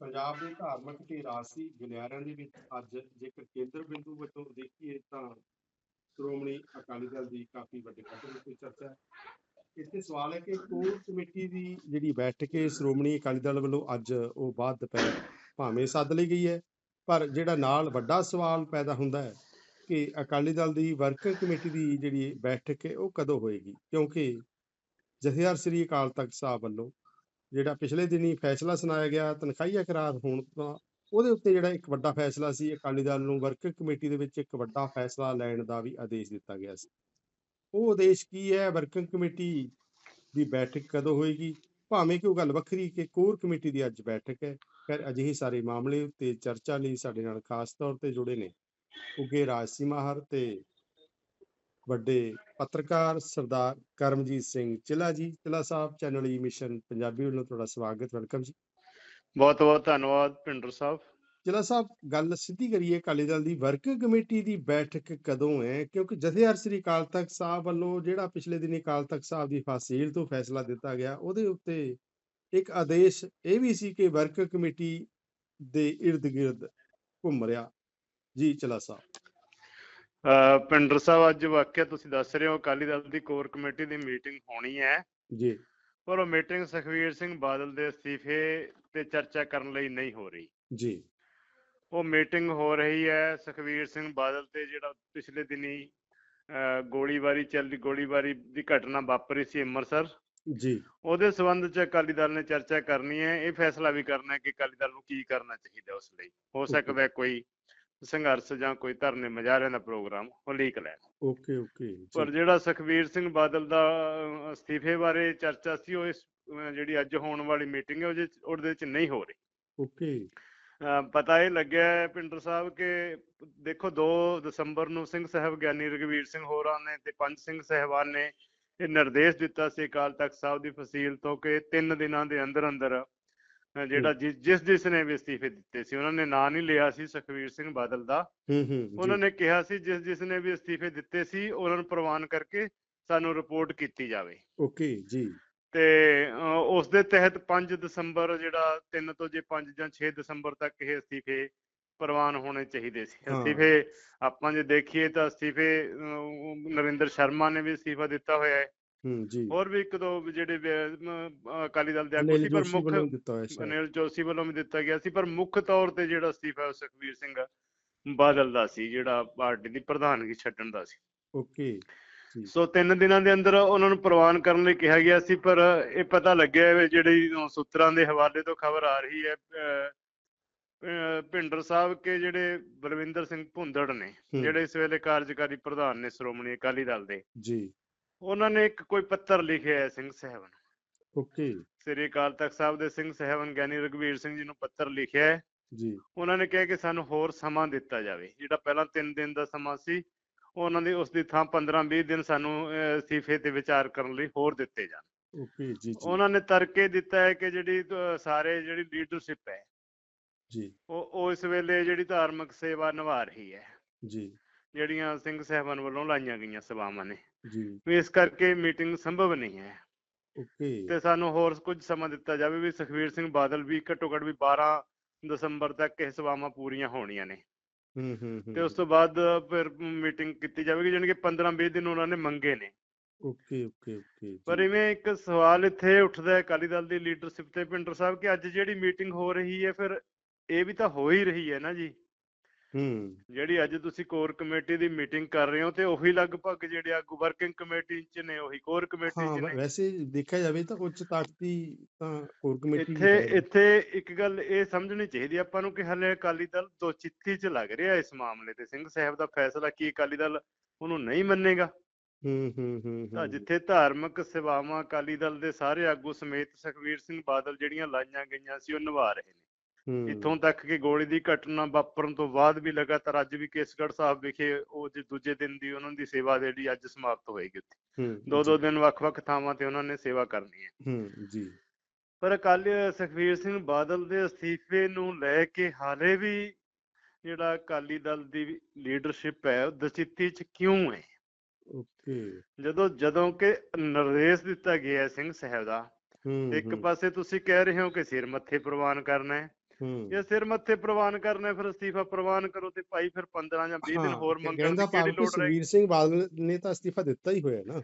ਪੰਜਾਬ ਦੇ ਧਾਰਮਿਕ ਤੇ ਗਲਿਆਰਿਆਂ ਦੇ ਵਿੱਚ ਅੱਜ ਜੇਕਰ ਕੇਂਦਰ ਬਿੰਦੂ ਵਜੋਂ ਦੇਖੀਏ ਤਾਂ ਸ਼੍ਰੋਮਣੀ ਅਕਾਲੀ ਦਲ ਦੀ ਕਾਫੀ ਵੱਡੇ ਪੱਧਰ ਉੱਤੇ ਚਰਚਾ ਹੈ। ਇੱਥੇ ਸਵਾਲ ਹੈ ਕਿ ਕੋਰ ਕਮੇਟੀ ਦੀ ਜਿਹੜੀ ਬੈਠਕ ਹੈ, ਸ਼੍ਰੋਮਣੀ ਅਕਾਲੀ ਦਲ ਵੱਲੋਂ ਅੱਜ ਉਹ ਬਾਅਦ ਦੁਪਹਿਰ ਭਾਵੇਂ ਸੱਦ ਲਈ ਗਈ ਹੈ, ਪਰ ਜਿਹੜਾ ਨਾਲ ਵੱਡਾ ਸਵਾਲ ਪੈਦਾ ਹੁੰਦਾ ਹੈ ਕਿ ਅਕਾਲੀ ਦਲ ਦੀ ਵਰਕਿੰਗ ਕਮੇਟੀ ਦੀ ਜਿਹੜੀ ਬੈਠਕ ਹੈ, ਉਹ ਕਦੋਂ ਹੋਏਗੀ? ਕਿਉਂਕਿ ਜਥੇਦਾਰ ਸ੍ਰੀ ਅਕਾਲ ਤਖਤ ਸਾਹਿਬ ਵੱਲੋਂ ਜਿਹੜਾ ਪਿਛਲੇ ਦਿਨੀ ਫੈਸਲਾ ਸੁਣਾਇਆ ਗਿਆ, ਤਨਖਾਹੀਆ ਕਰਾਰ ਹੋਣ ਦਾ ਉਹਦੇ ਉੱਤੇ ਜਿਹੜਾ ਇੱਕ ਵੱਡਾ ਫੈਸਲਾ ਸੀ, ਅਕਾਲੀ ਦਲ ਨੂੰ ਵਰਕਿੰਗ ਕਮੇਟੀ ਦੇ ਵਿੱਚ ਇੱਕ ਵੱਡਾ ਫੈਸਲਾ ਲੈਣ ਦਾ ਵੀ ਆਦੇਸ਼ ਦਿੱਤਾ ਗਿਆ ਸੀ। ਉਹ ਆਦੇਸ਼ ਕੀ ਹੈ? ਵਰਕਿੰਗ ਕਮੇਟੀ ਦੀ ਬੈਠਕ ਕਦੋਂ ਹੋਏਗੀ? ਭਾਵੇਂ ਕਿ ਉਹ ਗੱਲ ਵੱਖਰੀ ਕਿ ਕੋਰ ਕਮੇਟੀ ਦੀ ਅੱਜ ਬੈਠਕ ਹੈ, ਖੈਰ ਅਜਿਹੇ ਸਾਰੇ ਮਾਮਲੇ ਉੱਤੇ ਚਰਚਾ ਲਈ ਸਾਡੇ ਨਾਲ ਖਾਸ ਤੌਰ ਤੇ ਜੁੜੇ ਨੇ। ਉੱਗੇ ਰਾਜਸੀ ਮਾਹਰ ਤੇ ਵੱਡੇ ਪੱਤਰਕਾਰ ਸਰਦਾਰ Karamjit Singh Chilla ji Chilla Sahib channel E mission Punjabi ਵੱਲੋਂ ਤੁਹਾਡਾ ਸਵਾਗਤ ਵੈਲਕਮ ਜੀ। ਬਹੁਤ ਬਹੁਤ ਧੰਨਵਾਦ ਪਿੰਡਰ ਸਾਹਿਬ। ਚਿਲਾ ਸਾਹਿਬ ਗੱਲ ਸਿੱਧੀ ਕਰੀਏ ਅਕਾਲੀ ਦਲ ਦੀ ਵਰਕਿੰਗ ਕਮੇਟੀ ਦੀ ਬੈਠਕ ਕਦੋਂ ਹੈ? ਕਿਉਂਕਿ ਜਥੇਦਾਰ ਸ੍ਰੀ ਅਕਾਲ ਤਖਤ ਸਾਹਿਬ ਵੱਲੋਂ ਜਿਹੜਾ ਪਿਛਲੇ ਦਿਨੀ ਅਕਾਲ ਤਖਤ ਸਾਹਿਬ ਦੀ ਫਾਸੀਲ ਤੋਂ ਫੈਸਲਾ ਦਿੱਤਾ ਗਿਆ ਉਹਦੇ ਉੱਤੇ ਇੱਕ ਆਦੇਸ਼ ਇਹ ਵੀ ਸੀ ਕਿ ਵਰਕਿੰਗ ਕਮੇਟੀ ਦੇ ਇਰਦ ਗਿਰਦ ਘੁੰਮ ਰਿਹਾ। ਜੀ ਚਿਲਾ ਸਾਹਿਬ। ਪਿੰਡਰ ਸਾਹਿਬ ਅੱਜ ਵਾਕਿਆ ਤੁਸੀਂ ਦੱਸ ਰਹੇ ਹੋ ਅਕਾਲੀ ਦਲ ਦੀ ਕੋਰ ਕਮੇਟੀ ਦੀ ਮੀਟਿੰਗ ਹੋਣੀ ਹੈ। ਜੀ। ਪਰ ਉਹ ਮੀਟਿੰਗ ਸੁਖਵੀਰ ਸਿੰਘ ਬਾਦਲ ਦੇ ਅਸਤੀਫੇ ਤੇ ਚਰਚਾ ਕਰਨ ਲਈ ਨਹੀਂ ਹੋ ਰਹੀ। ਜੀ। ਉਹ ਮੀਟਿੰਗ ਹੋ ਰਹੀ ਹੈ ਸੁਖਵੀਰ ਸਿੰਘ ਬਾਦਲ ਤੇ ਜਿਹੜਾ ਪਿਛਲੇ ਦਿਨੀ ਗੋਲੀਬਾਰੀ ਚੱਲੀ ਗੋਲੀਬਾਰੀ ਦੀ ਘਟਨਾ ਵਾਪਰੀ ਸੀ ਅੰਮ੍ਰਿਤਸਰ। ਜੀ। ਉਹਦੇ ਸੰਬੰਧ ਚ ਅਕਾਲੀ ਦਲ ਨੇ ਚਰਚਾ ਕਰਨੀ ਹੈ। ਇਹ ਫੈਸਲਾ ਵੀ ਕਰਨਾ ਹੈ ਕਿ ਅਕਾਲੀ ਦਲ ਨੂੰ ਕੀ ਕਰਨਾ ਚਾਹੀਦਾ ਉਸ ਲਈ। ਹੋ. ਸਕਦਾ ਕੋਈ ਸੰਘਰਸ਼ ਜਾਂ ਕੋਈ ਧਰਨੇ ਮੁਜ਼ਾਹਰਿਆਂ ਦਾ ਪ੍ਰੋਗਰਾਮ ਉਹ ਲੀਕ ਲੈਣ। ਓਕੇ ਓਕੇ ਪਰ ਜਿਹੜਾ ਸੁਖਵੀਰ ਸਿੰਘ ਬਾਦਲ ਦਾ ਅਸਤੀਫੇ ਬਾਰੇ ਚਰਚਾ ਸੀ ਉਹ ਇਸ ਜਿਹੜੀ ਅੱਜ ਹੋਣ ਵਾਲੀ ਮੀਟਿੰਗ ਹੈ ਉਹਦੇ ਉਹਦੇ ਵਿੱਚ ਨਹੀਂ ਹੋ ਰਹੀ। ਓਕੇ। ਪਤਾ ਇਹ ਲੱਗਿਆ ਪਿੰਡਰ ਸਾਹਿਬ ਕਿ ਦੇਖੋ 2 ਦਸੰਬਰ ਨੂੰ ਸਿੰਘ ਸਾਹਿਬ ਗਿਆਨੀ ਰਘਵੀਰ ਸਿੰਘ ਹੋਰਾਂ ਨੇ ਤੇ ਪੰਜ ਸਿੰਘ ਸਹਿਬਾਨ ਨੇ ਇਹ ਨਿਰਦੇਸ਼ ਦਿੱਤਾ ਸੀ ਅਕਾਲ ਤਖਤ ਸਾਹਿਬ ਦੀ ਫਸੀਲ ਤੋਂ ਕਿ 3 ਦਿਨਾਂ ਦੇ ਅੰਦਰ ਅੰਦਰ ਜਿਹੜਾ ਜਿਸ ਜਿਸ ਨੇ ਵੀ ਅਸਤੀਫੇ ਦਿੱਤੇ ਸੀ ਉਹਨਾਂ ਨੇ ਨਾਂ ਨਹੀਂ ਲਿਆ ਸੀ ਸੁਖਵੀਰ ਸਿੰਘ ਬਾਦਲ ਦਾ। ਹੂੰ ਹੂੰ ਉਹਨਾਂ ਨੇ ਕਿਹਾ ਸੀ ਜਿਸ ਜਿਸ ਨੇ ਵੀ ਅਸਤੀਫੇ ਦਿੱਤੇ ਸੀ ਉਹਨਾਂ ਨੂੰ ਪ੍ਰਵਾਨ ਕਰਕੇ ਸਾਨੂੰ ਰਿਪੋਰਟ ਕੀਤੀ ਜਾਵੇ। ਓਕੇ ਜੀ। ਤੇ ਉਸ ਦੇ ਤਹਿਤ 5 ਦਸੰਬਰ ਜਿਹੜਾ 3 ਤੋਂ ਜੇ 5 ਜਾਂ 6 ਦਸੰਬਰ ਤੱਕ ਇਹ ਅਸਤੀਫੇ ਪ੍ਰਵਾਨ ਹੋਣੇ ਚਾਹੀਦੇ ਸੀ। ਅਸਤੀਫੇ ਆਪਾਂ ਜੇ ਦੇਖੀਏ ਤਾਂ ਅਸਤੀਫੇ ਨਰਿੰਦਰ ਸ਼ਰਮਾ ਨੇ ਵੀ ਅਸਤੀਫਾ ਦਿੱਤਾ ਹੋਇਆ ਹੂੰ। ਜੀ। ਹੋਰ ਵੀ ਇੱਕ ਦੋ ਜਿਹੜੇ ਅਕਾਲੀ ਦਲ ਦੇ ਆਗੂ ਸੀ ਪਰ ਮੁੱਖ ਅਨਿਲ ਜੋਸ਼ੀ ਵੱਲੋਂ ਵੀ ਦਿੱਤਾ ਗਿਆ ਸੀ ਪਰ ਮੁੱਖ ਤੌਰ ਤੇ ਜਿਹੜਾ ਅਸਤੀਫਾ ਸੁਖਵੀਰ ਸਿੰਘ ਬਾਦਲ ਦਾ ਸੀ ਜਿਹੜਾ ਪਾਰਟੀ ਦੀ ਪ੍ਰਧਾਨਗੀ ਛੱਡਣ ਦਾ ਸੀ। ਓਕੇ ਸੋ ਤਿੰਨ ਦਿਨਾਂ ਦੇ ਅੰਦਰ ਉਹਨਾਂ ਨੂੰ ਪ੍ਰਵਾਨ ਕਰਨ ਲਈ ਕਿਹਾ ਗਿਆ ਸੀ ਪਰ ਇਹ ਪਤਾ ਲੱਗਿਆ ਜਿਹੜੀ ਸੂਤਰਾਂ ਦੇ ਹਵਾਲੇ ਤੋਂ ਖਬਰ ਆ ਰਹੀ ਹੈ ਭਿੰਡਰ ਸਾਹਿਬ ਕੇ ਜਿਹੜੇ ਬਲਵਿੰਦਰ ਸਿੰਘ ਭੁੰਦੜ ਨੇ ਜਿਹੜੇ ਇਸ ਵੇਲੇ ਕਾਰਜਕਾਰੀ ਪ੍ਰਧਾਨ ਨੇ ਸ਼੍ਰੋਮਣੀ ਅਕਾਲੀ ਦਲ ਦੇ। ਜੀ। ਉਹਨਾਂ ਨੇ ਇੱਕ ਕੋਈ ਪੱਤਰ ਲਿਖਿਆ ਹੈ ਸਿੰਘ ਸਾਹਿਬਾਨ। ਓਕੇ। ਸ੍ਰੀ ਅਕਾਲ ਤਖਤ ਸਾਹਿਬ ਦੇ ਸਿੰਘ ਸਾਹਿਬਾਨ ਗਿਆਨੀ ਰਘਵੀਰ ਸਿੰਘ ਜੀ ਨੂੰ ਪੱਤਰ ਲਿਖਿਆ ਹੈ। ਜੀ। ਉਹਨਾਂ ਨੇ ਕਿਹਾ ਕਿ ਸਾਨੂੰ ਹੋਰ ਸਮਾਂ ਦਿੱਤਾ ਜਾਵੇ ਜਿਹੜਾ ਪਹਿਲਾਂ 3 ਦਿਨ ਦਾ ਸਮਾਂ ਸੀ ਉਹ ਉਹਨਾਂ ਦੀ ਉਸ ਦੀ ਥਾਂ 15-20 ਦਿਨ ਸਾਨੂੰ ਅਸਤੀਫੇ ਤੇ ਵਿਚਾਰ ਕਰਨ ਲਈ ਹੋਰ ਦਿੱਤੇ ਜਾਣ। ਓਕੇ ਜੀ ਜੀ। ਉਹਨਾਂ ਨੇ ਤਰਕੇ ਦਿੱਤਾ ਹੈ ਕਿ ਜਿਹੜੀ ਸਾਰੇ ਜਿਹੜੀ ਲੀਡਰਸ਼ਿਪ ਹੈ ਜੀ। ਉਹ ਉਹ ਇਸ ਵੇਲੇ ਜਿਹੜੀ ਧਾਰਮਿਕ ਸੇਵਾ ਨਿਭਾ ਰਹੀ ਹੈ। ਜੀ। ਜਿਹੜੀਆਂ ਸਿੰਘ ਸਾਹਿਬਾਨ ਵੱਲੋਂ ਲਾਈਆਂ ਗਈਆਂ ਸਭਾਵਾਂ ਨੇ। ਜੀ। ਵੀ ਇਸ ਕਰਕੇ ਮੀਟਿੰਗ ਸੰਭਵ ਨਹੀਂ ਹੈ। ਓਕੇ। ਤੇ ਸਾਨੂੰ ਹੋਰ ਕੁਝ ਸਮਾਂ ਦਿੱਤਾ ਜਾਵੇ ਵੀ ਸੁਖਵੀਰ ਸਿੰਘ ਬਾਦਲ ਵੀ ਘੱਟੋ ਘੱਟ ਵੀ 12 ਦਸੰਬਰ ਤੱਕ ਇਹ ਸਭਾਵਾਂ ਪੂਰੀਆਂ ਹੋਣੀਆਂ ਨੇ। ਹੂੰ ਹੂੰ ਤੇ ਉਸ ਤੋਂ ਬਾਅਦ ਫਿਰ ਮੀਟਿੰਗ ਕੀਤੀ ਜਾਵੇਗੀ ਜਾਣੀ ਕਿ 15-20 ਦਿਨ ਉਹਨਾਂ ਨੇ ਮੰਗੇ ਨੇ। ਓਕੇ ਓਕੇ ਓਕੇ ਪਰ ਇਵੇਂ ਇੱਕ ਸਵਾਲ ਇੱਥੇ ਉੱਠਦਾ ਹੈ ਅਕਾਲੀ ਦਲ ਦੀ ਲੀਡਰਸ਼ਿਪ ਤੇ ਪਿੰਡਰ ਸਾਹਿਬ ਕਿ ਅੱਜ ਜਿਹੜੀ ਮੀਟਿੰਗ ਹੋ ਰਹੀ ਹੈ ਫਿਰ ਇਹ ਵੀ ਤਾਂ ਹੋ ਹੀ ਰਹੀ ਹੈ ਨਾ ਜੀ? ਹੂੰ। ਜਿਹੜੀ ਅੱਜ ਤੁਸੀਂ ਕੋਰ ਕਮੇਟੀ ਦੀ ਮੀਟਿੰਗ ਕਰ ਰਹੇ ਹੋ ਤੇ ਉਹੀ ਲਗਭਗ ਜਿਹੜੇ ਆਗੂ ਵਰਕਿੰਗ ਕਮੇਟੀ ਚ ਨੇ ਉਹੀ ਕੋਰ ਕਮੇਟੀ ਚ ਨੇ। ਵੈਸੇ ਦੇਖਿਆ ਜਾਵੇ ਤਾਂ ਉੱਚ ਤਾਕਤ ਤਾਂ ਕੋਰ ਕਮੇਟੀ ਇੱਥੇ। ਇੱਥੇ ਇੱਕ ਗੱਲ ਇਹ ਸਮਝਣੀ ਚਾਹੀਦੀ ਆਪਾਂ ਨੂੰ ਕਿ ਹਲੇ ਅਕਾਲੀ ਦਲ ਦੋ ਚਿੱਤੀ ਚ ਲੱਗ ਰਿਹਾ ਇਸ ਮਾਮਲੇ ਤੇ। ਸਿੰਘ ਸਾਹਿਬ ਦਾ ਫੈਸਲਾ ਕੀ ਅਕਾਲੀ ਦਲ ਉਹਨੂੰ ਨਹੀਂ ਮੰਨੇਗਾ? ਹੂੰ ਹੂੰ ਹੂੰ ਤਾਂ ਹੂੰ ਜਿੱਥੇ ਧਾਰਮਿਕ ਸੇਵਾਵਾਂ ਅਕਾਲੀ ਦਲ ਦੇ ਸਾਰੇ ਆਗੂ ਸਮੇਤ ਸੁਖਵੀਰ ਸਿੰਘ ਬਾਦਲ ਜਿਹੜੀਆਂ ਲਾਈਆਂ ਗਈਆਂ ਸੀ ਉਹ ਨਿਭਾ ਰਹੇ ਨੇ। ਇੱਥੋਂ ਤੱਕ ਕਿ ਗੋਲੀ ਦੀ ਘਟਨਾ ਵਾਪਰਨ ਤੋਂ ਬਾਅਦ ਵੀ ਲਗਾਤਾਰ ਅੱਜ ਵੀ ਕੇਸਗੜ੍ਹ ਸਾਹਿਬ ਵਿਖੇ ਉਹ ਜੇ ਦੂਜੇ ਦਿਨ ਦੀ ਉਹਨਾਂ ਦੀ ਸੇਵਾ ਜਿਹੜੀ ਅੱਜ ਸਮਾਪਤ ਹੋਏਗੀ ਉੱਥੇ। ਦੋ ਦੋ ਦਿਨ ਵੱਖ-ਵੱਖ ਥਾਵਾਂ ਤੇ ਉਹਨਾਂ ਨੇ ਸੇਵਾ ਕਰਨੀ ਹੈ। ਹੂੰ ਜੀ। ਪਰ ਅਕਾਲੀ ਸੁਖਵੀਰ ਸਿੰਘ ਬਾਦਲ ਦੇ ਅਸਤੀਫੇ ਨੂੰ ਲੈ ਕੇ ਹਾਲੇ ਵੀ ਜਿਹੜਾ ਅਕਾਲੀ ਦਲ ਦੀ ਲੀਡਰਸ਼ਿਪ ਹੈ ਉਹ ਦਚਿੱਤੀ ਚ ਕਿਉਂ ਹੈ? ਓਕੇ। ਜਦੋਂ ਜਦੋਂ ਕਿ ਨਿਰਦੇਸ਼ ਦਿੱਤਾ ਗਿਆ ਸਿੰਘ ਸਾਹਿਬ ਦਾ ਇੱਕ ਪਾਸੇ ਤੁਸੀਂ ਕਹਿ ਰਹੇ ਹੋ ਕਿ ਸਿਰ ਮੱਥੇ ਪ੍ਰਵਾਨ ਕਰਨਾ ਹੈ ਇਹ ਸਿਰ ਮੱਥੇ ਪ੍ਰਵਾਨ ਕਰਨਾ ਫਿਰ ਅਸਤੀਫਾ ਪ੍ਰਵਾਨ ਕਰੋ ਤੇ ਭਾਈ ਫਿਰ 15 ਜਾਂ 20 ਦਿਨ ਹੋਰ ਮੰਗਣ ਦਾ ਦੀ ਕਿਹੜੀ ਲੋੜ ਰਹੀ ਸੁਖਬੀਰ ਸਿੰਘ ਬਾਦਲ ਨੇ ਤਾਂ ਅਸਤੀਫਾ ਦਿੱਤਾ ਹੀ ਹੋਇਆ ਨਾ।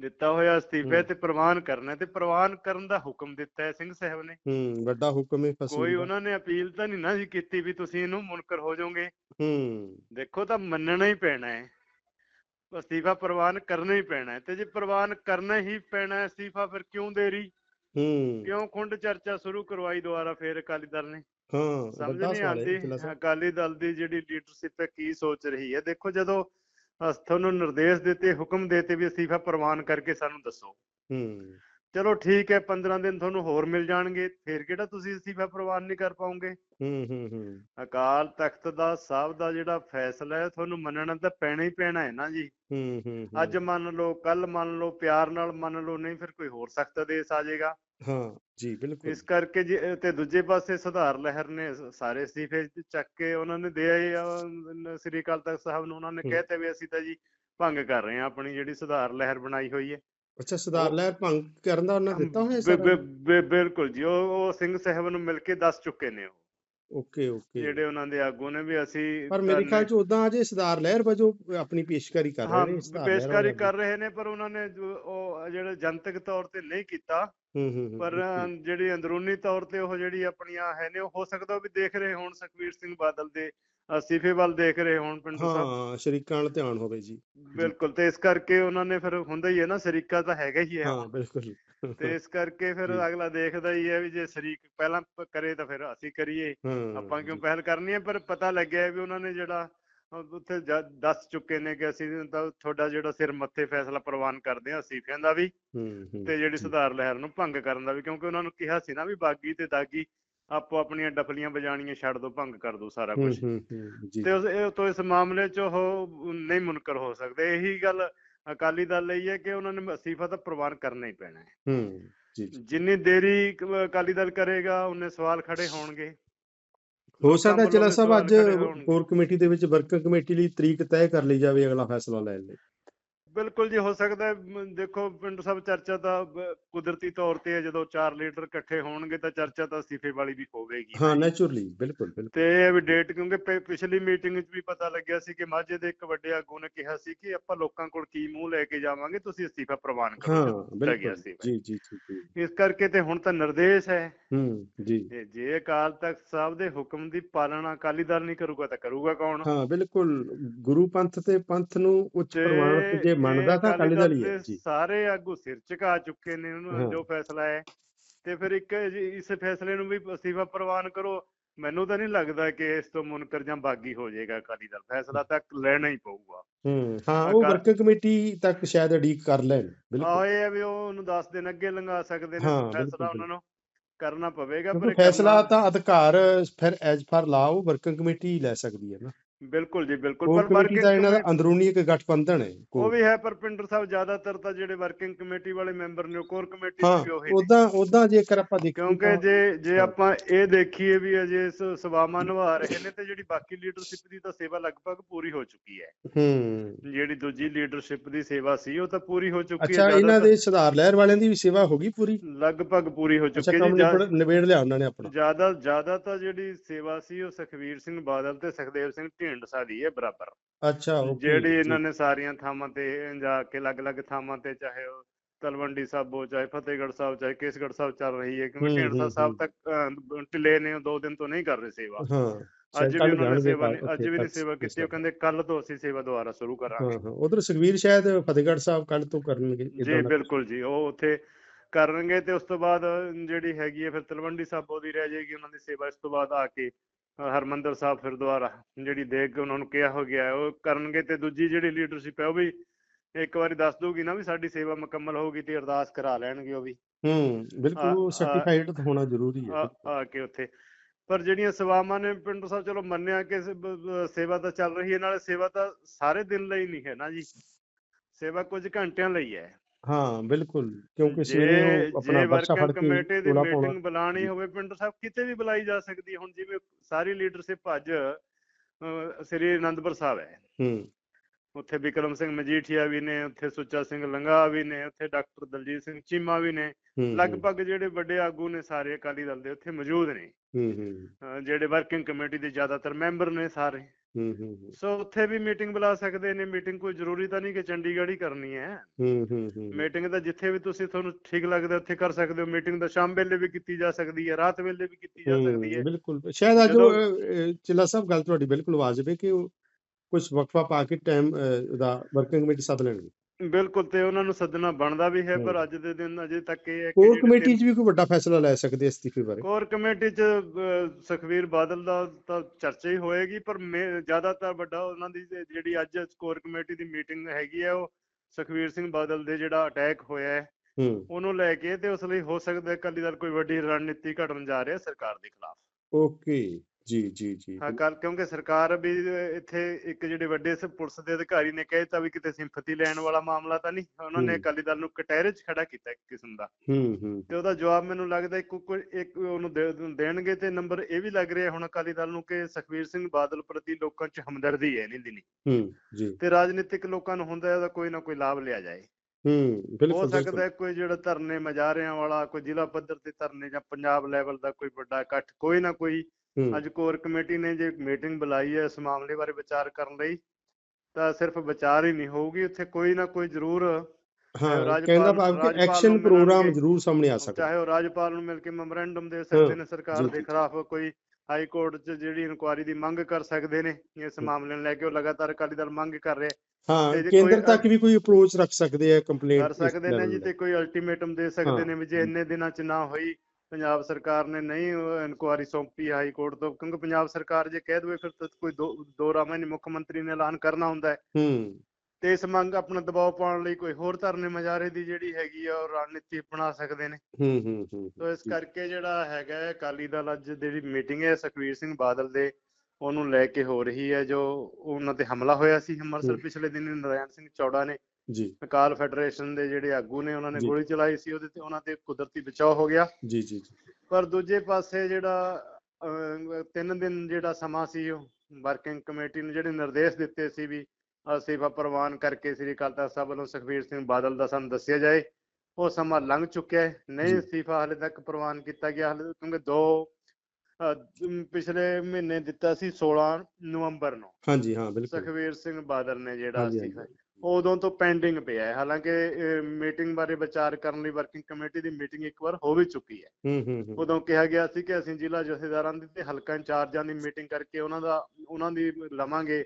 ਦਿੱਤਾ ਹੋਇਆ ਅਸਤੀਫੇ। ਤੇ ਪ੍ਰਵਾਨ ਕਰਨਾ ਤੇ ਪ੍ਰਵਾਨ ਕਰਨ ਦਾ ਹੁਕਮ ਦਿੱਤਾ ਹੈ ਸਿੰਘ ਸਾਹਿਬ ਨੇ। ਹੂੰ ਵੱਡਾ ਹੁਕਮ ਹੈ ਕੋਈ ਫਸੀਲ ਦਾ। ਉਹਨਾਂ ਨੇ ਅਪੀਲ ਤਾਂ ਨਹੀਂ ਨਾ ਜੀ ਕੀਤੀ ਵੀ ਤੁਸੀਂ ਇਹਨੂੰ ਮੁਨਕਰ ਹੋ ਜਾਓਗੇ। ਹੂੰ। ਦੇਖੋ ਤਾਂ ਮੰਨਣਾ ਹੀ ਪੈਣਾ ਹੈ। ਅਸਤੀਫਾ ਪ੍ਰਵਾਨ ਕਰਨਾ ਹੀ ਪੈਣਾ ਹੈ ਤੇ ਜੇ ਪ੍ਰਵਾਨ ਕਰਨਾ ਹੀ ਪੈਣਾ ਹੈ ਅਸਤੀਫਾ ਫਿਰ ਕਿਉਂ ਦੇਰੀ ਹੂੰ। ਕਿਉਂ ਖੁੰਡ ਚਰਚਾ ਸ਼ੁਰੂ ਕਰਵਾਈ ਦੁਬਾਰਾ ਫੇਰ ਅਕਾਲੀ ਦਲ ਨੇ? ਹਾਂ ਸਮਝ ਨਹੀਂ ਆਉਂਦੀ। ਅਕਾਲੀ ਦਲ ਦੀ ਜਿਹੜੀ ਲੀਡਰਸ਼ਿਪ ਹੈ ਕੀ ਸੋਚ ਰਹੀ ਹੈ? ਦੇਖੋ ਜਦੋਂ ਤੁਹਾਨੂੰ ਨਿਰਦੇਸ਼ ਦਿੱਤੇ ਹੁਕਮ ਦਿੱਤੇ ਵੀ ਅਸਤੀਫਾ ਪ੍ਰਵਾਨ ਕਰਕੇ ਸਾਨੂੰ ਦੱਸੋ। ਹੂੰ। ਚਲੋ ਠੀਕ ਹੈ 15 ਦਿਨ ਤੁਹਾਨੂੰ ਹੋਰ ਮਿਲ ਜਾਣਗੇ। ਫਿਰ ਕਿਹੜਾ ਤੁਸੀਂ ਅਸਤੀਫਾ ਪ੍ਰਵਾਨ ਨਹੀਂ ਕਰ ਪਾਓਗੇ ਹੂੰ ਹੂੰ ਹੂੰ। ਅਕਾਲ ਤਖਤ ਦਾ ਸਾਹਿਬ ਦਾ ਜਿਹੜਾ ਫੈਸਲਾ ਹੈ ਤੁਹਾਨੂੰ ਮੰਨਣਾ ਤਾਂ ਪੈਣਾ ਹੀ ਪੈਣਾ ਹੈ ਨਾ ਜੀ। ਹੂੰ ਹੂੰ ਅੱਜ ਮੰਨ ਲਓ ਕੱਲ ਮੰਨ ਲਓ ਪਿਆਰ ਨਾਲ ਮੰਨ ਲਓ ਨਹੀਂ ਫਿਰ ਕੋਈ ਹੋਰ ਸਖਤ ਆਦੇਸ਼ ਆ ਜਾਏਗਾ। ਹਾਂ ਜੀ ਬਿਲਕੁਲ। ਇਸ ਕਰਕੇ ਤੇ ਦੂਜੇ ਪਾਸੇ ਸੁਧਾਰ ਲਹਿਰ ਨੇ ਸਾਰੇ ਅਸਤੀਫੇ ਚੱਕ ਕੇ ਉਹਨਾਂ ਨੇ ਦੇ ਆਏ ਸ੍ਰੀ ਅਕਾਲ ਤਖਤ ਸਾਹਿਬ ਨੂੰ। ਉਹਨਾਂ ਨੇ। ਕਹਿਤੇ ਵੀ ਅਸੀਂ ਤਾਂ ਜੀ ਭੰਗ ਕਰ ਰਹੇ ਹਾਂ ਆਪਣੀ ਜਿਹੜੀ ਸੁਧਾਰ ਲਹਿਰ ਬਣਾਈ ਹੋਈ ਹੈ। ਅੱਛਾ ਸਰਦਾਰ ਲਹਿਰ ਭੰਗ ਕਰਨ ਦਾ ਉਹਨਾਂ ਦਿੱਤਾ ਹੋਇਆ ਬਿ- ਸਾਰਾ ਬਿਲਕੁਲ ਜੀ ਉਹ ਉਹ ਸਿੰਘ ਸਾਹਿਬ ਨੂੰ ਮਿਲ ਕੇ ਦੱਸ ਚੁੱਕੇ ਨੇ ਉਹ ਓਕੇ ਓਕੇ ਜਿਹੜੇ ਉਹਨਾਂ ਦੇ ਆਗੂ ਨੇ ਵੀ ਅਸੀਂ ਪਰ ਮੇਰੇ ਖਿਆਲ ਚ ਉਦਾਂ ਅਜੇ ਸਰਦਾਰ ਲਹਿਰ ਵਜੋਂ ਆਪਣੀ ਪੇਸ਼ਕਾਰੀ ਕਰ ਹਾਂ ਰਹੇ ਨੇ ਸਰਦਾਰ ਲਹਿਰ ਪੇਸ਼ਕਾਰੀ ਕਰ ਰਹੇ ਨੇ ਪਰ ਉਹਨਾਂ ਨੇ ਉਹ ਜਿਹੜੇ ਜਨਤਕ ਤੌਰ ਤੇ ਨਹੀਂ ਕੀਤਾ। ਹੂੰ ਹੂੰ ਹੂੰ, ਪਰ। ਜਿਹੜੀ ਅੰਦਰੂਨੀ ਤੌਰ ਤੇ ਉਹ ਜਿਹੜੀ ਆਪਣੀਆਂ ਹੈ ਨੇ ਉਹ ਹੋ ਸਕਦਾ ਵੀ ਦੇਖ ਰਹੇ ਹੋਣ ਸੁਖਬੀਰ ਸਿੰਘ ਬਾਦਲ ਦੇ ਅਸਤੀਫੇ ਵੱਲ ਦੇਖ ਰਹੇ ਹੋਣ ਪਿੰਡੂ ਸਾਹਿਬ ਹਾਂ ਸ਼ਰੀਕਾਂ ਨਾਲ ਧਿਆਨ ਹੋਵੇ ਜੀ ਬਿਲਕੁਲ ਤੇ ਇਸ ਕਰਕੇ ਉਹਨਾਂ ਨੇ ਫਿਰ ਹੁੰਦਾ ਹੀ ਹੈ ਨਾ ਸ਼ਰੀਕਾ ਤਾਂ ਹੈਗਾ ਹੀ ਹੈ ਹਾਂ ਬਿਲਕੁਲ ਤੇ ਇਸ ਕਰਕੇ ਫਿਰ। ਅਗਲਾ ਦੇਖਦਾ ਹੀ ਹੈ ਵੀ ਜੇ ਸ਼ਰੀਕ ਪਹਿਲਾਂ ਕਰੇ ਤਾਂ ਫਿਰ ਅਸੀਂ ਕਰੀਏ ਆਪਾਂ ਕਿਉਂ। ਪਹਿਲ ਕਰਨੀ ਹੈ ਪਰ ਪਤਾ ਲੱਗਿਆ ਵੀ ਉਹਨਾਂ ਨੇ ਜਿਹੜਾ ਉੱਥੇ ਦੱਸ ਚੁੱਕੇ ਨੇ ਕਿ ਅਸੀਂ ਤਾਂ ਤੁਹਾਡਾ ਜਿਹੜਾ ਸਿਰ ਮੱਥੇ ਫੈਸਲਾ ਪ੍ਰਵਾਨ ਕਰਦੇ ਹਾਂ ਅਸਤੀਫਿਆਂ ਦਾ ਵੀ ਤੇ ਜਿਹੜੀ। ਸੁਧਾਰ ਲਹਿਰ ਨੂੰ ਭੰਗ ਕਰਨ ਦਾ ਵੀ ਕਿਉਂਕਿ ਉਹਨਾਂ ਨੂੰ ਕਿਹਾ ਸੀ ਨਾ ਵੀ ਬਾਗੀ ਤੇ ਦਾਗੀ ਆਪੋ ਆਪਣੀਆਂ ਡਫਲੀਆਂ ਬਜਾਣੀਆਂ ਛੱਡ ਦੋ ਭੰਗ ਕਰ ਦੋ ਸਾਰਾ ਕੁਝ ਤੇ ਉਸ ਇਹ ਤੋਂ ਇਸ ਮਾਮਲੇ 'ਚ ਉਹ ਨਹੀਂ ਮੁਨਕਰ ਹੋ ਸਕਦੇ। ਇਹੀ ਗੱਲ ਅਕਾਲੀ ਦਲ ਲਈ ਹੈ ਕਿ ਉਹਨਾਂ ਨੇ ਅਸਤੀਫਾ ਤਾਂ ਪ੍ਰਵਾਨ ਕਰਨਾ ਹੀ ਪੈਣਾ ਹੈ। ਹੂੰ ਜੀ ਜੀ। ਜਿੰਨੀ ਦੇਰੀ ਅਕਾਲੀ ਦਲ ਕਰੇਗਾ ਉਹਨੇ ਸਵਾਲ ਖੜੇ ਹੋਣਗੇ। ਹੋ ਸਕਦਾ ਚਲਾ ਸਾਹਿਬ ਅੱਜ। ਕੋਰ ਕਮੇਟੀ ਦੇ ਵਿੱਚ ਵਰਕਿੰਗ ਕਮੇਟੀ ਲਈ ਤਰੀਕ ਤੈਅ ਕਰ ਲਈ ਜਾਵੇ ਅਗਲਾ ਫੈਸਲਾ ਲੈਣ ਲਈ। ਬਿਲਕੁਲ ਜੀ ਹੋ ਸਕਦਾ ਹੈ, ਦੇਖੋ ਪਿੰਡ ਸਾਹਿਬ ਚਰਚਾ ਤਾਂ ਕੁਦਰਤੀ ਤੌਰ ਤੇ ਹੈ ਜਦੋਂ ਚਾਰ ਲੀਡਰ ਇਕੱਠੇ ਹੋਣਗੇ ਤਾਂ ਚਰਚਾ ਤਾਂ ਅਸਤੀਫੇ ਵਾਲੀ ਵੀ ਹੋਵੇਗੀ। ਹਾਂ ਨੇਚਰਲੀ ਬਿਲਕੁਲ ਬਿਲਕੁਲ। ਤੇ ਇਹ ਵੀ ਡੇਟ ਕਿਉਂਕਿ ਪਿਛਲੀ ਮੀਟਿੰਗ ਵਿੱਚ ਵੀ ਪਤਾ ਲੱਗਿਆ ਸੀ ਕਿ ਮਾਝੇ ਦੇ ਇੱਕ ਵੱਡੇ ਆਗੂ ਨੇ ਕਿਹਾ ਸੀ ਕਿ ਆਪਾਂ ਲੋਕਾਂ ਕੋਲ ਕੀ ਮੂੰਹ ਲੈ ਕੇ ਜਾਵਾਂਗੇ ਤੁਸੀਂ ਅਸਤੀਫਾ ਪ੍ਰਵਾਨ ਕਰੋ ਹਾਂ ਬਿਲਕੁਲ। ਜੀ ਜੀ ਜੀ ਇਸ ਕਰਕੇ ਤੇ ਹੁਣ ਤਾਂ ਨਿਰਦੇਸ਼ ਹੈ। ਹੂੰ ਜੀ। ਤੇ ਜੇ ਅਕਾਲ ਤਖਤ ਸਾਹਿਬ ਦੇ ਹੁਕਮ ਦੀ ਪਾਲਣਾ ਅਕਾਲੀ ਦਲ ਨਹੀਂ ਕਰੂਗਾ ਤਾਂ ਕਰੂਗਾ ਕੌਣ? ਹਾਂ ਬਿਲਕੁਲ। ਗੁਰੂ ਪੰਥ ਤੇ ਪੰਥ ਨੂੰ ਉੱਚ ਪ੍ਰਵਾਨ ਜੇ ਮੰਨਦਾ ਤਾਂ ਅਕਾਲੀ ਦਲ ਹੀ ਹੈ ਜੀ। ਸਾਰੇ ਆਗੂ ਸਿਰ ਝੁਕਾ ਚੁੱਕੇ ਨੇ ਉਹਨੂੰ। ਜੋ ਫੈਸਲਾ ਹੈ। ਤੇ ਫਿਰ ਇੱਕ ਇਸ ਫੈਸਲੇ ਨੂੰ ਵੀ ਅਸਤੀਫਾ ਪ੍ਰਵਾਨ ਕਰੋ। ਮੈਨੂੰ ਤਾਂ ਨਹੀਂ ਲੱਗਦਾ ਕਿ ਇਸ ਤੋਂ ਮੁਨਕਰ ਜਾਂ ਬਾਗੀ ਹੋ ਜਾਏਗਾ ਅਕਾਲੀ ਦਲ। ਫੈਸਲਾ ਤਾਂ ਲੈਣਾ ਹੀ ਪਊਗਾ। ਹੂੰ ਹਾਂ ਉਹ ਵਰਕਿੰਗ ਕਮੇਟੀ ਤੱਕ ਸ਼ਾਇਦ ਅਡੀਕ ਕਰ ਲੈਣ ਬਿਲਕੁਲ। ਇਹ ਹੈ ਵੀ ਉਹ ਉਹਨੂੰ 10 ਦਿਨ ਅੱਗੇ ਲੰਘਾ ਸਕਦੇ ਨੇ। ਫੈਸਲਾ ਉਹਨਾਂ ਨੂੰ ਕਰਨਾ ਪਵੇਗਾ ਇਹ ਫੈਸਲਾ ਤਾਂ ਅਧਿਕਾਰ ਫਿਰ ਐਜ਼ ਫਾਰ ਲਾ ਉਹ ਵਰਕਿੰਗ ਕਮੇਟੀ ਲੈ ਸਕਦੀ ਹੈ ਨਾ। ਬਿਲਕੁਲ ਜੀ ਬਿਲਕੁਲ। ਪਰ ਕਮੇਟੀ ਦਾ ਇਹਨਾਂ ਦਾ ਅੰਦਰੂਨੀ ਇੱਕ ਗਠਬੰਧਨ ਹੈ? ਉਹ ਵੀ ਹੈ ਪਰ ਪਿੰਡਰ ਸਾਹਿਬ ਜ਼ਿਆਦਾਤਰ ਤਾਂ ਜਿਹੜੇ ਵਰਕਿੰਗ ਕਮੇਟੀ ਵਾਲੇ ਮੈਂਬਰ ਨੇ ਕੋਰ ਕਮੇਟੀ ਦੇ ਉਹੀ ਨੇ। ਉਦਾਂ ਉਦਾਂ ਜੇਕਰ ਆਪਾਂ ਦੇਖੀਏ ਕਿਉਂਕਿ ਜੇ ਜੇ। ਆਪਾਂ ਇਹ ਦੇਖੀਏ ਵੀ ਅਜੇ ਸ- ਸੇਵਾਵਾਂ ਨਿਭਾ ਰਹੇ ਨੇ ਤੇ ਜਿਹੜੀ ਬਾਕੀ ਲੀਡਰਸ਼ਿਪ ਦੀ ਤਾਂ ਸੇਵਾ ਲਗਭਗ ਪੂਰੀ ਹੋ ਚੁੱਕੀ ਹੈ। ਹੂੰ। ਜਿਹੜੀ ਦੂਜੀ ਲੀਡਰਸ਼ਿਪ ਦੀ ਸੇਵਾ ਸੀ ਉਹ ਤਾਂ ਪੂਰੀ ਹੋ ਚੁੱਕੀ ਅੱਛਾ ਹੈ ਇਹਨਾਂ ਜ਼ਿਆਦਾਤਰ- ਦੇ ਸੁਧਾਰ ਲਹਿਰ ਵਾਲਿਆਂ ਦੀ ਵੀ ਸੇਵਾ ਹੋ ਗਈ ਪੂਰੀ? ਲਗਭਗ ਪੂਰੀ ਹੋ ਅੱਛਾ ਚੁੱਕੀ ਹੈ ਜੀ ਨਿਬੇੜ ਲਿਆ ਉਹਨਾਂ ਨੇ ਆਪਣਾ। ਜ਼ਿਆਦਾ ਜ਼ਿਆਦਾ ਤਾਂ ਜਿਹੜੀ ਸੇਵਾ ਸੀ ਉਹ ਸੁਖਵੀਰ ਸਿੰਘ ਬਾਦਲ ਤੇ ਸੁਖਦੇਵ ਸਿੰਘ ਢੀਂਡਸਾ ਦੀ ਹੈ ਬਰਾਬਰ ਅੱਛਾ ਓਕੇ ਜਿਹੜੀ ਇਹਨਾਂ ਨੇ ਸਾਰੀਆਂ ਥਾਵਾਂ ਤੇ ਜਾ ਕੇ ਅਲੱਗ-ਅਲੱਗ ਥਾਵਾਂ ਤੇ ਚਾਹੇ ਉਹ ਤਲਵੰਡੀ ਸਾਬੋ ਚਾਹੇ ਫਤਿਹਗੜ੍ਹ ਸਾਹਿਬ ਚਾਹੇ ਕੇਸਗੜ੍ਹ ਸਾਹਿਬ ਚੱਲ ਰਹੀ ਹੈ ਕਿਉਂਕਿ ਹੂੰ, ਸਾਹਿਬ। ਤੱਕ ਢਿੱਲੇ ਨੇ ਦੋ ਦਿਨ ਤੋਂ ਨਹੀਂ ਕਰ ਰਹੇ ਸੇਵਾ ਹਾਂ ਅੱਜ ਵੀ ਉਹਨਾਂ ਨੇ ਸੇਵਾ ਅੱਜ ਵੀ ਨਹੀਂ ਸੇਵਾ ਕੀਤੀ ਉਹ। ਕਹਿੰਦੇ ਕੱਲ ਤੋਂ ਅਸੀਂ ਸੇਵਾ ਦੁਬਾਰਾ ਸ਼ੁਰੂ ਕਰਾਂਗੇ ਉਧਰ ਸੁਖਵੀਰ ਸ਼ਾਇਦ ਫਤਿਹਗੜ੍ਹ ਸਾਹਿਬ ਕੱਲ ਤੋਂ ਕਰਨਗੇ ਜੀ। ਬਿਲਕੁਲ ਜੀ ਉਹ ਉੱਥੇ ਕਰਨਗੇ ਤੇ ਉਸ ਤੋਂ ਬਾਅਦ ਜਿਹੜੀ ਹੈਗੀ ਹੈ ਫਿਰ ਤਲਵੰਡੀ ਸਾਬੋ ਦੀ ਰਹਿ ਜਾਏਗੀ ਉਹਨਾਂ ਦੀ ਸੇਵਾ ਇਸ ਤੋਂ ਬਾਅਦ ਆ ਕੇ ਹਰਮੰਦਰ ਸਾਹਿਬ ਫਿਰ ਦੁਬਾਰਾ ਜਿਹੜੀ ਦੇਖ ਉਹਨਾਂ ਨੂੰ ਕਿਹਾ ਹੋ ਗਿਆ ਹੈ, ਉਹ ਕਰਨਗੇ ਤੇ ਦੂਜੀ ਜਿਹੜੀ ਲੀਡਰਸ਼ਿਪ ਹੈ ਉਹ ਵੀ ਇੱਕ ਵਾਰੀ ਦੱਸ ਦੂਗੀ ਨਾ ਵੀ ਸਾਡੀ ਸੇਵਾ ਮੁਕੰਮਲ ਹੋਊਗੀ ਤੇ ਅਰਦਾਸ ਕਰਾ ਲੈਣਗੇ ਉਹ ਵੀ। ਹੂੰ ਬਿਲਕੁਲ ਸਰਟੀਫਾਈਡ ਤਾਂ ਹੋਣਾ ਜ਼ਰੂਰੀ ਹੈ ਆ ਕੇ ਉੱਥੇ। ਪਰ ਜਿਹੜੀਆਂ ਸੇਵਾਵਾਂ ਨੇ ਪਿੰਡ ਸਾਹਿਬ ਚਲੋ ਮੰਨਿਆ ਕਿ ਸੇਵਾ ਤਾਂ ਚੱਲ ਰਹੀ ਹੈ ਨਾਲੇ ਸੇਵਾ ਤਾਂ ਸਾਰੇ ਦਿਨ ਲਈ ਨਹੀਂ ਹੈ ਨਾ ਜੀ। ਸੇਵਾ ਕੁਝ ਘੰਟਿਆਂ ਲਈ ਹੈ। ਹਾਂ ਬਿਲਕੁਲ ਕਿਉਂਕਿ ਜੇ ਸਵੇਰੇ ਉਹ ਆਪਣਾ ਜੇ ਫੜ ਕੇ ਕਮੇਟੀ ਦੀ ਪਾਉਣਾ ਮੀਟਿੰਗ ਬੁਲਾਣੀ ਜੀ। ਹੋਵੇ ਪਿੰਡ ਸਾਹਿਬ ਕਿਤੇ ਵੀ ਬੁਲਾਈ ਜਾ ਸਕਦੀ ਹੈ। ਹੁਣ ਜਿਵੇਂ ਸਾਰੀ ਲੀਡਰਸ਼ਿਪ ਅੱਜ ਅਹ, ਸ੍ਰੀ ਅਨੰਦਪੁਰ ਸਾਹਿਬ ਹੈ। ਹੂੰ। ਉੱਥੇ ਵਿਕਰਮ ਸਿੰਘ ਮਜੀਠੀਆ ਵੀ ਨੇ ਉੱਥੇ ਸੁੱਚਾ ਸਿੰਘ ਲੰਗਾ ਵੀ ਨੇ ਉੱਥੇ ਡਾਕਟਰ ਦਲਜੀਤ ਸਿੰਘ ਚੀਮਾ ਵੀ ਨੇ। ਹੂੰ, ਹੂੰ, ਲਗਭਗ ਜਿਹੜੇ ਵੱਡੇ ਆਗੂ ਨੇ ਸਾਰੇ ਅਕਾਲੀ ਦਲ ਦੇ ਉੱਥੇ ਮੌਜੂਦ ਨੇ। ਹੂੰ ਹੂੰ। ਅਹ ਜਿਹੜੇ ਵਰਕਿੰਗ ਕਮੇਟੀ ਦੇ ਜ਼ਿਆਦਾਤਰ ਮੈਂਬਰ ਨੇ ਸਾਰੇ। ਹੂੰ ਹੂੰ ਹੂੰ, ਸੋ ਉੱਥੇ ਵੀ ਮੀਟਿੰਗ ਬੁਲਾ ਸਕਦੇ ਨੇ। ਮੀਟਿੰਗ ਕੋਈ ਜ਼ਰੂਰੀ ਤਾਂ ਨਹੀਂ ਕਿ ਚੰਡੀਗੜ੍ਹ ਹੀ ਕਰਨੀ ਹੈ। ਹੂੰ ਹੂੰ ਮੀਟਿੰਗ ਤਾਂ ਜਿੱਥੇ ਵੀ ਤੁਸੀਂ ਤੁਹਾਨੂੰ ਠੀਕ ਲੱਗਦਾ ਉੱਥੇ ਕਰ ਸਕਦੇ ਹੋ। ਮੀਟਿੰਗ ਤਾਂ ਸ਼ਾਮ ਵੇਲੇ ਵੀ ਕੀਤੀ ਜਾ ਸਕਦੀ ਹੈ ਰਾਤ ਵੇਲੇ ਵੀ ਕੀਤੀ ਜਾ ਸਕਦੀ ਹੈ। ਬਿਲਕੁਲ। ਸ਼ਾਇਦ ਅੱਜ ਚਿੱਲਾ ਸਾਹਿਬ ਗੱਲ ਤੁਹਾਡੀ ਬਿਲਕੁਲ ਵਾਜਬ ਹੈ ਕਿ ਉਹ ਕੁਝ ਵਕਫਾ ਪਾ ਕੇ ਟਾਈਮ ਦਾ ਵਰਕਿੰਗ ਕਮੇਟੀ ਸੱਦ ਲੈਣਗੇ। ਬਿਲਕੁਲ ਤੇ ਉਹਨਾਂ ਨੂੰ ਸੱਦਣਾ ਬਣਦਾ ਵੀ ਹੈ ਪਰ। ਅੱਜ ਦੇ ਦਿਨ ਅਜੇ ਤੱਕ ਇਹ ਹੈ ਕਿ ਕੋਰ ਕਮੇਟੀ 'ਚ ਵੀ ਕੋਈ ਵੱਡਾ ਫੈਸਲਾ ਲੈ ਸਕਦੇ ਅਸਤੀਫੇ ਬਾਰੇ? ਕੋਰ ਕਮੇਟੀ ਚ ਅਹ, ਸੁਖਬੀਰ ਬਾਦਲ ਦਾ ਤਾਂ ਚਰਚਾ ਹੀ ਹੋਏਗੀ ਪਰ ਜ਼ਿਆਦਾਤਰ ਵੱਡਾ ਉਹਨਾਂ ਦੀ ਜਿਹੜੀ ਅੱਜ ਕੋਰ ਕਮੇਟੀ ਦੀ ਮੀਟਿੰਗ ਹੈਗੀ ਹੈ ਉਹ ਸੁਖਬੀਰ ਸਿੰਘ ਬਾਦਲ ਦੇ ਜਿਹੜਾ ਅਟੈਕ ਹੋਇਆ ਹੈ ਹੂੰ। ਉਹਨੂੰ ਲੈ ਕੇ ਤੇ ਉਸ ਲਈ ਹੋ ਸਕਦਾ ਹੈ ਅਕਾਲੀ ਦਲ ਕੋਈ ਵੱਡੀ ਰਣਨੀਤੀ ਘੜਨ ਜਾ ਰਿਹਾ ਸਰਕਾਰ ਦੇ ਖਿਲਾਫ। ਓਕੇ। ਜੀ ਜੀ ਜੀ ਹਾਂ ਕੱਲ ਕਿਉਂਕਿ ਸਰਕਾਰ ਵੀ ਇੱਥੇ ਇੱਕ ਜਿਹੜੇ ਵੱਡੇ ਪੁਲਿਸ ਦੇ ਅਧਿਕਾਰੀ ਨੇ ਕਹਿਤਾ ਵੀ ਕਿਤੇ ਸਿੰਪਥੀ ਲੈਣ ਵਾਲਾ ਮਾਮਲਾ ਤਾਂ ਨਹੀਂ ਉਹਨਾਂ ਨੇ। ਅਕਾਲੀ ਦਲ ਨੂੰ ਕਟਹਿਰੇ 'ਚ ਖੜਾ ਕੀਤਾ ਇੱਕ ਕਿਸਮ ਦਾ। ਹੂੰ ਹੂੰ। ਤੇ ਉਹਦਾ ਜਵਾਬ ਮੈਨੂੰ ਲੱਗਦਾ ਇੱਕ ਕੋਈ ਇੱਕ ਉਹਨੂੰ ਦੇਣਗੇ ਤੇ ਨੰਬਰ ਇਹ ਵੀ ਲੱਗ ਰਿਹਾ ਹੁਣ ਅਕਾਲੀ ਦਲ ਨੂੰ ਕਿ ਸੁਖਬੀਰ ਸਿੰਘ ਬਾਦਲ ਪ੍ਰਤੀ ਲੋਕਾਂ 'ਚ ਹਮਦਰਦੀ ਹੈ ਨਹੀਂ ਦਿਨੀ। ਹੂੰ ਜੀ। ਤੇ ਰਾਜਨੀਤਿਕ ਲੋਕਾਂ ਨੂੰ ਹੁੰਦਾ ਹੈ ਉਹਦਾ ਕੋਈ ਨਾ ਕੋਈ ਲਾਭ ਲਿਆ ਜਾਏ। ਹੂੰ ਹੋ ਬਿਲਕੁਲ ਸਕਦਾ ਹੈ ਕੋਈ ਜਿਹੜਾ ਧਰਨੇ ਮਜਾਰਿਆਂ ਵਾਲਾ ਕੋਈ ਜ਼ਿਲ੍ਹਾ ਪੱਧਰ ਤੇ ਧਰਨੇ ਜਾਂ ਪੰਜਾਬ ਲੈਵਲ ਦਾ ਕੋਈ ਵੱਡਾ ਇਕੱਠ ਕੋਈ ਨਾ ਕੋਈ ਅੱਜ ਕੋਰ ਕਮੇਟੀ ਨੇ ਜੇ ਮੀਟਿੰਗ ਬੁਲਾਈ ਹੈ ਇਸ ਮਾਮਲੇ ਬਾਰੇ ਵਿਚਾਰ ਕਰਨ ਲਈ ਤਾਂ ਸਿਰਫ ਵਿਚਾਰ ਹੀ ਨਹੀਂ ਹੋਊਗੀ ਉੱਥੇ ਕੋਈ ਨਾ ਕੋਈ ਜ਼ਰੂਰ ਹਾਂ ਕਹਿੰਦਾ ਭਾਵ ਕਿ ਐਕਸ਼ਨ ਪ੍ਰੋਗਰਾਮ। ਜ਼ਰੂਰ ਸਾਹਮਣੇ ਆ ਸਕਦਾ ਚਾਹੇ ਉਹ ਰਾਜਪਾਲ ਨੂੰ ਮਿਲ ਕੇ ਮੈਮੋਰੈਂਡਮ ਦੇ ਸਕਦੇ ਨੇ ਸਰਕਾਰ ਦੇ। ਖਿਲਾਫ ਕੋਈ ਹਾਈ ਕੋਰਟ 'ਚ ਜਿਹੜੀ ਇਨਕੁਆਇਰੀ ਦੀ ਮੰਗ ਕਰ ਸਕਦੇ ਨੇ ਇਸ। ਮਾਮਲੇ ਨੂੰ ਲੈ ਕੇ ਉਹ ਲਗਾਤਾਰ ਅਕਾਲੀ ਦਲ ਮੰਗ ਕਰ ਰਿਹਾ ਹਾਂ ਕੇਂਦਰ ਤੱਕ ਵੀ ਕੋਈ ਅਪਰੋਚ ਰੱਖ ਸਕਦੇ ਆ ਕੰਪਲੇਂਟ ਕਰ ਸਕਦੇ ਨੇ ਜੀ ਤੇ ਕੋਈ ਅਲਟੀਮੇਟਮ ਦੇ ਸਕਦੇ ਨੇ ਵੀ ਜੀ। ਇੰਨੇ ਦਿਨਾਂ 'ਚ ਨਾ ਹੋਈ ਪੰਜਾਬ ਸਰਕਾਰ ਨੇ ਨਹੀਂ ਇਨਕੁਆਇਰੀ ਸੌਂਪੀ ਹਾਈ ਕੋਰਟ ਤੋਂ ਕਿਉਂਕਿ ਪੰਜਾਬ ਸਰਕਾਰ ਜੇ ਕਹਿ ਦੇਵੇ ਫਿਰ ਤਾਂ ਕੋਈ ਦੋ ਰਾਮਾਂ ਨਹੀਂ ਮੁੱਖ ਮੰਤਰੀ ਨੇ ਐਲਾਨ ਕਰਨਾ ਹੁੰਦਾ ਹੈ। ਹੂੰ। ਤੇ ਇਸ ਮੰਗ ਆਪਣਾ ਦਬਾਅ ਪਾਉਣ ਲਈ ਕੋਈ ਹੋਰ ਧਰਨੇ ਮਜਾਰੇ ਦੀ ਜਿਹੜੀ ਹੈਗੀ ਆ ਉਹ ਰਣਨੀਤੀ ਬਣਾ ਸਕਦੇ ਨੇ। ਹੂੰ ਹੂੰ ਹੂੰ ਸੋ ਇਸ ਕਰਕੇ ਜਿਹੜਾ ਹੈਗਾ ਅਕਾਲੀ ਦਲ ਅੱਜ ਜਿਹੜੀ ਮੀਟਿੰਗ ਹੈ ਸੁਖਬੀਰ ਸਿੰਘ ਬਾਦਲ ਦੇ ਉਹਨੂੰ ਲੈ ਕੇ ਹੋ ਰਹੀ ਹੈ ਜੋ ਉਹਨਾਂ ਤੇ ਹਮਲਾ ਹੋਇਆ ਸੀ। ਅੰਮ੍ਰਿਤਸਰ। ਪਿਛਲੇ ਦਿਨ ਨਰਾਇਣ ਸਿੰਘ ਚੌੜਾ ਨੇ ਜੀ ਅਕਾਲ ਫੈਡਰੇਸ਼ਨ ਦੇ ਜਿਹੜੇ ਆਗੂ ਨੇ ਉਹਨਾਂ ਨੇ। ਗੋਲੀ ਚਲਾਈ ਸੀ ਉਹਦੇ ਤੇ ਉਹਨਾਂ ਤੇ ਕੁਦਰਤੀ ਬਚਾਅ ਹੋ ਗਿਆ ਜੀ ਜੀ ਜੀ ਪਰ ਦੂਜੇ ਪਾਸੇ ਜਿਹੜਾ ਤਿੰਨ ਦਿਨ ਜਿਹੜਾ ਸਮਾਂ ਸੀ ਉਹ ਵਰਕਿੰਗ ਕਮੇਟੀ ਨੂੰ ਜਿਹੜੇ ਨਿਰਦੇਸ਼ ਦਿੱਤੇ ਸੀ ਵੀ ਅਸਤੀਫਾ ਪ੍ਰਵਾਨ ਕਰਕੇ ਸ੍ਰੀ ਅਕਾਲ ਤਖਤ ਸਾਹਿਬ ਵੱਲੋਂ ਸੁਖਬੀਰ ਸਿੰਘ ਬਾਦਲ ਦਾ ਸਾਨੂੰ ਦੱਸਿਆ ਜਾਏ ਉਹ ਸਮਾਂ ਲੰਘ ਚੁੱਕਿਆ ਹੈ ਨਹੀਂ। ਅਸਤੀਫਾ ਹਾਲੇ ਤੱਕ ਪ੍ਰਵਾਨ ਕੀਤਾ ਗਿਆ ਹਾਲੇ ਕਿਉਂਕਿ ਦੋ ਪਿਛਲੇ ਮਹੀਨੇ ਦਿੱਤਾ ਸੀ 16 ਨਵੰਬਰ ਨੂੰ ਹਾਂਜੀ ਹਾਂ ਬਿਲਕੁਲ ਸੁਖਬੀਰ ਸਿੰਘ ਬਾਦਲ ਨੇ ਜਿਹੜਾ ਅਸਤੀਫਾ। ਉਦੋਂ ਤੋਂ ਪੈਂਡਿੰਗ ਪਿਆ ਹੈ। ਹਾਲਾਂਕਿ ਮੀਟਿੰਗ ਬਾਰੇ ਵਿਚਾਰ ਕਰਨ ਲਈ ਵਰਕਿੰਗ ਕਮੇਟੀ ਦੀ ਮੀਟਿੰਗ ਇੱਕ ਵਾਰ ਹੋ ਵੀ ਚੁੱਕੀ ਹੈ। ਹੂੰ ਹੂੰ ਹੂੰ। ਉਦੋਂ ਕਿਹਾ ਗਿਆ ਸੀ ਕਿ ਅਸੀਂ ਜ਼ਿਲ੍ਹਾ ਜਥੇਦਾਰਾਂ ਦੀ ਤੇ ਹਲਕਾ ਇੰਚਾਰਜਾਂ ਦੀ ਮੀਟਿੰਗ ਕਰਕੇ ਉਹਨਾਂ ਦਾ ਉਹਨਾਂ ਦੀ ਲਵਾਂਗੇ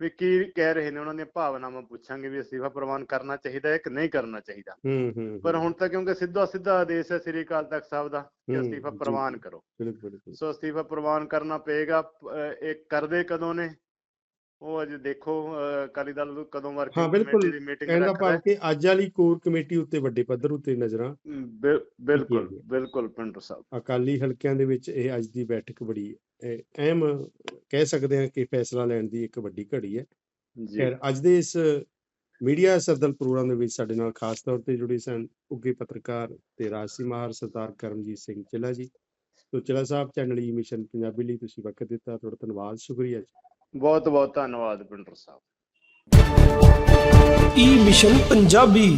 ਵੀ ਕੀ ਕਹਿ ਰਹੇ ਨੇ ਉਹਨਾਂ ਦੀਆਂ ਭਾਵਨਾਵਾਂ ਪੁੱਛਾਂਗੇ ਵੀ ਅਸਤੀਫਾ ਪ੍ਰਵਾਨ ਕਰਨਾ ਚਾਹੀਦਾ ਹੈ ਕਿ ਨਹੀਂ ਕਰਨਾ ਚਾਹੀਦਾ। ਹੂੰ ਹੂੰ ਪਰ ਹੁਣ ਤਾਂ ਕਿਉਂਕਿ ਸਿੱਧਾ ਸਿੱਧਾ ਆਦੇਸ਼ ਹੈ ਸ੍ਰੀ ਅਕਾਲ ਤਖਤ ਸਾਹਿਬ ਦਾ ਕਿ ਅਸਤੀਫਾ ਪ੍ਰਵਾਨ। ਕਰੋ। ਬਿਲਕੁਲ ਬਿਲਕੁਲ। ਸੋ ਅਸਤੀਫਾ ਪ੍ਰਵਾਨ ਕਰਨਾ ਪਏਗਾ ਇਹ ਕਰਦੇ ਕਦੋਂ ਨੇ? ਉਹ ਅਜੇ ਦੇਖੋ ਅਕਾਲੀ ਦਲ ਕਦੋਂ ਹਾਂ ਵਰਕਿੰਗ ਬਿਲਕੁਲ। ਕਮੇਟੀ ਦੀ ਮੀਟਿੰਗ ਕਹਿੰਦਾ ਰੱਖਦਾ ਹੈ। ਭਾਵ ਕਿ ਅੱਜ ਵਾਲੀ ਕੋਰ ਕਮੇਟੀ ਉੱਤੇ ਵੱਡੇ ਪੱਧਰ ਉੱਤੇ ਨਜ਼ਰਾਂ ਬਿਲ- ਬਿਲਕੁਲ। ਬਿਲਕੁਲ ਪਿੰਡਰ ਸਾਹਿਬ। ਅਕਾਲੀ ਹਲਕਿਆਂ ਦੇ ਵਿੱਚ ਇਹ ਅੱਜ ਦੀ ਬੈਠਕ ਬੜੀ ਅਹ, ਅਹਿਮ ਕਹਿ ਸਕਦੇ ਹਾਂ ਕਿ ਫੈਸਲਾ ਲੈਣ ਦੀ ਇੱਕ ਵੱਡੀ ਘੜੀ ਹੈ। ਜੀ। ਖੈਰ ਅੱਜ ਦੇ ਇਸ ਮੀਡੀਆ ਸਰਦਲ ਪ੍ਰੋਗਰਾਮ ਦੇ ਵਿੱਚ ਸਾਡੇ ਨਾਲ ਖਾਸ ਤੌਰ ਤੇ ਜੁੜੇ ਸਨ ਉੱਗੇ ਪੱਤਰਕਾਰ ਤੇ ਰਾਜਸੀ ਮਾਹਰ ਸਰਦਾਰ ਕਰਮਜੀਤ ਸਿੰਘ ਚਿੱਲਾ ਜੀ। ਤੋ Chilla Sahib channel E mission Punjabi ਲਈ ਤੁਸੀਂ ਵਕਤ ਦਿੱਤਾ ਤੁਹਾਡਾ ਧੰਨਵਾਦ ਸ਼ੁਕਰੀਆ ਜੀ। ਬਹੁਤ ਬਹੁਤ ਧੰਨਵਾਦ ਪਿੰਡਰ ਸਾਹਿਬ। E mission Punjabi